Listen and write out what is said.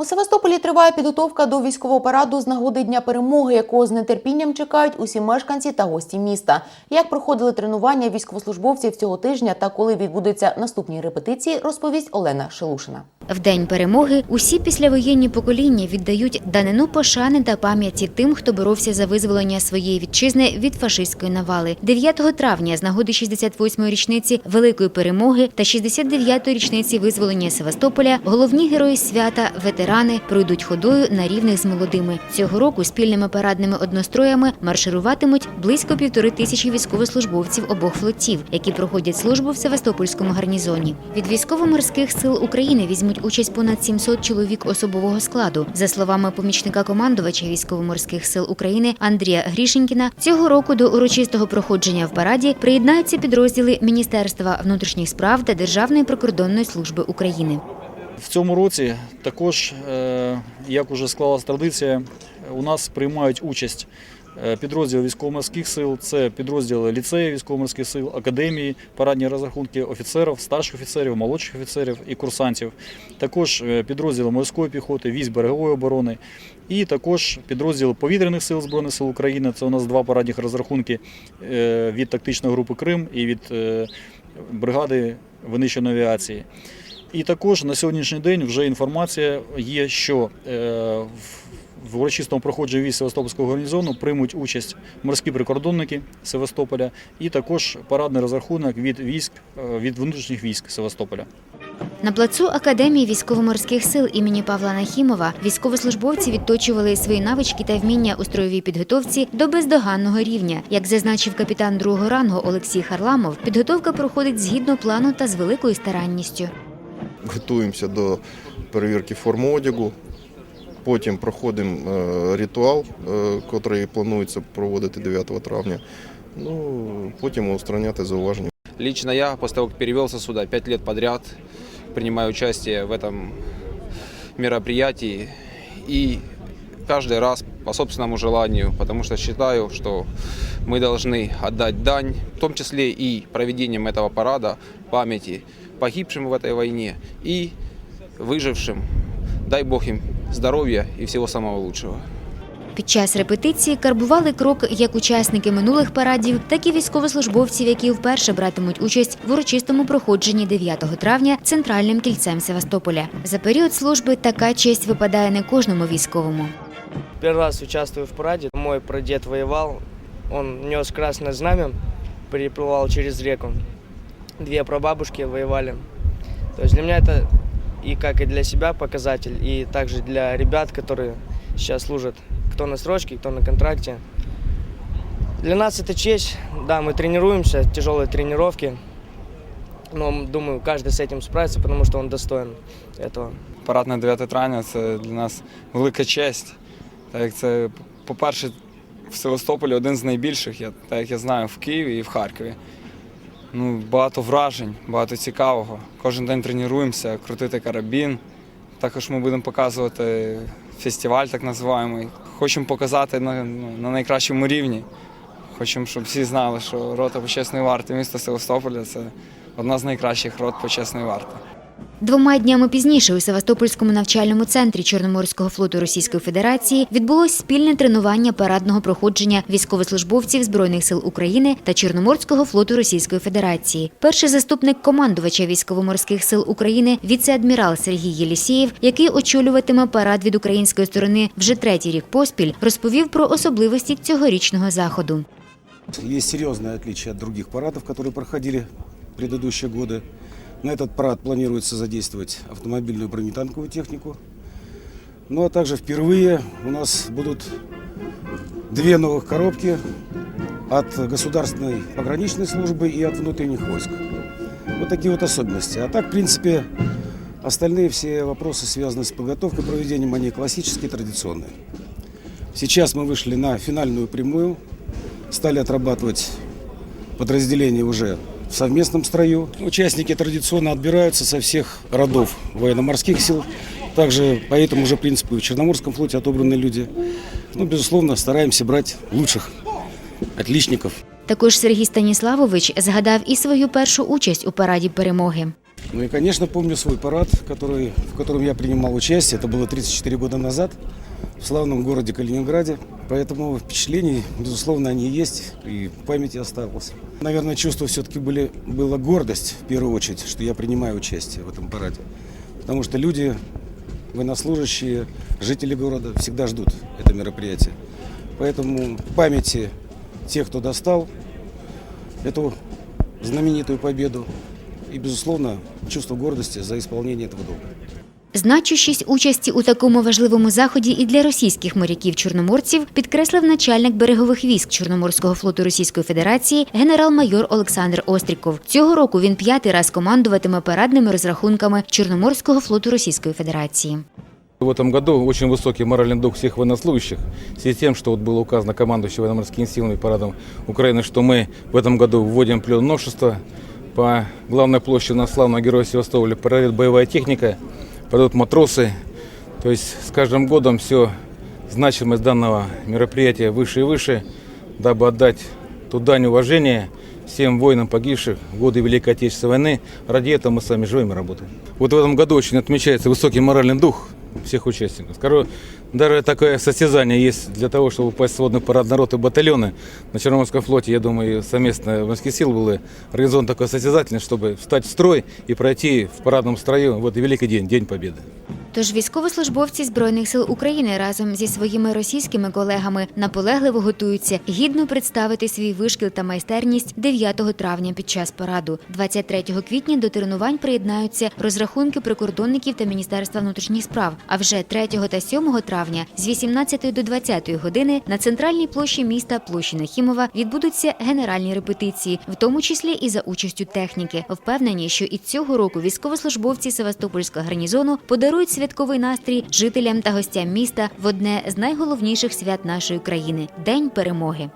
У Севастополі триває підготовка до військового параду з нагоди Дня перемоги, якого з нетерпінням чекають усі мешканці та гості міста. Як проходили тренування військовослужбовців цього тижня та коли відбудуться наступні репетиції, розповість Олена Шелушина. В день перемоги усі післявоєнні покоління віддають данину пошани та пам'яті тим, хто боровся за визволення своєї вітчизни від фашистської навали. 9 травня з нагоди 68-ї річниці великої перемоги та 69-ї річниці визволення Севастополя головні герої свята, ветерани пройдуть ходою на рівних з молодими. Цього року спільними парадними одностроями маршируватимуть близько півтори тисячі військовослужбовців обох флотів, які проходять службу в Севастопольському гарнізоні. Від військово-морських сил України візьмуть участь понад 700 чоловік особового складу. За словами помічника командувача військово-морських сил України Андрія Грішенькіна, цього року до урочистого проходження в параді приєднаються підрозділи Міністерства внутрішніх справ та Державної прикордонної служби України. В цьому році також, е, як уже склалась традиція, у нас приймають участь е, підрозділи військово-морських сил, це підрозділи ліцею військово-морських сил, академії, парадні розрахунки офіцерів, старших офіцерів, молодших офіцерів і курсантів, також е, підрозділи морської піхоти, військ берегової оборони, і також підрозділи повітряних сил Збройних сил України. Це у нас два парадних розрахунки е, від тактичної групи Крим і від бригади винищеної авіації. І також на сьогоднішній день вже інформація є, що в- в урочистому проходженні військ Севастопольського гарнізону приймуть участь морські прикордонники Севастополя і також парадний розрахунок від військ е, від внутрішніх військ Севастополя. На плацу Академії військово-морських сил імені Павла Нахімова військовослужбовці відточували свої навички та вміння у строєвій підготовці до бездоганного рівня. Як зазначив капітан другого рангу Олексій Харламов, підготовка проходить згідно плану та з великою старанністю. готуємося до перевірки форми одягу. Потім проходимо е, ритуал, е, який планується проводити 9 травня. Ну, потім устраняти зауваження. Лично я, после того, как перевелся сюда, пять лет подряд принимаю участие в этом мероприятии. И каждый раз по собственному желанию, потому что считаю, что мы должны отдать дань, в том числе и проведением этого парада, памяти погибшим в этой войне и выжившим. Дай Бог им здоровья и всего самого лучшего. Під час репетиції карбували крок як учасники минулих парадів, так і військовослужбовців, які вперше братимуть участь в урочистому проходженні 9 травня центральним кільцем Севастополя. За період служби така честь випадає не кожному військовому. Первый раз участвую в параде. Мой прадед воевал, он нес красное знамя, переплывал через реку. Две прабабушки воевали. То есть для меня это и как и для себя показатель, и также для ребят, которые сейчас служат, кто на срочке, кто на контракте. Для нас это честь, да, мы тренируемся, тяжелые тренировки, но думаю, каждый с этим справится, потому что он достоин этого. Парад на 9 травня це для нас велика честь. Так як це, по-перше, в Севастополі один з найбільших, я, так як я знаю, в Києві і в Харкові. Ну, багато вражень, багато цікавого. Кожен день тренуємося, крутити карабін. Також ми будемо показувати фестиваль, так називаємо. Хочемо показати на, ну, на найкращому рівні. Хочемо, щоб всі знали, що рота почесної варти міста Севастополя це одна з найкращих рот почесної варти. Двома днями пізніше у Севастопольському навчальному центрі Чорноморського флоту Російської Федерації відбулось спільне тренування парадного проходження військовослужбовців Збройних сил України та Чорноморського флоту Російської Федерації. Перший заступник командувача військово-морських сил України, віце-адмірал Сергій Єлісєєв, який очолюватиме парад від української сторони вже третій рік поспіль, розповів про особливості цьогорічного заходу. Есть серьезное отличие от других парадов, которые проходили в предыдущие годы. На этот парад планируется задействовать автомобильную бронетанковую технику. Ну а также впервые у нас будут две новых коробки от государственной пограничной службы и от внутренних войск. Вот такие вот особенности. А так, в принципе, остальные все вопросы, связанные с подготовкой, проведением, они классические, традиционные. Сейчас мы вышли на финальную прямую, стали отрабатывать подразделения уже в совместном строю. Участники традиционно отбираются со всех родов военно-морских сил. Также по этому же принципу и в Черноморском флоте отобраны люди. Ну, безусловно, стараемся брать лучших, отличников. Також Сергій Станіславович згадав і свою першу участь у параді перемоги. Ну и, конечно, помню свой парад, который, в котором я принимал участие. Это было 34 года назад В славном городе Калининграде. Поэтому впечатлений, безусловно, они есть и в памяти осталось. Наверное, чувство все-таки были, была гордость, в первую очередь, что я принимаю участие в этом параде. Потому что люди, военнослужащие, жители города всегда ждут это мероприятие. Поэтому в памяти тех, кто достал эту знаменитую победу, и, безусловно, чувство гордости за исполнение этого долга. Значущість участі у такому важливому заході і для російських моряків-чорноморців підкреслив начальник берегових військ Чорноморського флоту Російської Федерації генерал-майор Олександр Остріков. Цього року він п'ятий раз командуватиме парадними розрахунками Чорноморського флоту Російської Федерації. В этом году очень высокий моральный дух всех военнослужащих, в связи с тем, что вот было указано командующим военно-морскими силами и парадом Украины, что мы в этом году вводим плен новшества. По главной площади на славного героя Севастополя парадит боевая техника, пройдут матросы. То есть с каждым годом все значимость данного мероприятия выше и выше, дабы отдать ту дань уважения всем воинам, погибших в годы Великой Отечественной войны. Ради этого мы с вами живем и работаем. Вот в этом году очень отмечается высокий моральный дух всех участников. Скажу, даже такое состязание есть для того, чтобы упасть в сводный парад народ и батальоны. На Черноморском флоте, я думаю, совместно морских сил было организован такой состязательность, чтобы встать в строй и пройти в парадном строю в этот великий день, День Победы. Тож військовослужбовці Збройних сил України разом зі своїми російськими колегами наполегливо готуються гідно представити свій вишкіл та майстерність 9 травня під час параду. 23 квітня до тренувань приєднаються розрахунки прикордонників та Міністерства внутрішніх справ. А вже 3 та 7 травня з 18 до 20 години на центральній площі міста площі Нахімова відбудуться генеральні репетиції, в тому числі і за участю техніки. Впевнені, що і цього року військовослужбовці Севастопольського гарнізону подарують святковий настрій жителям та гостям міста в одне з найголовніших свят нашої країни день перемоги.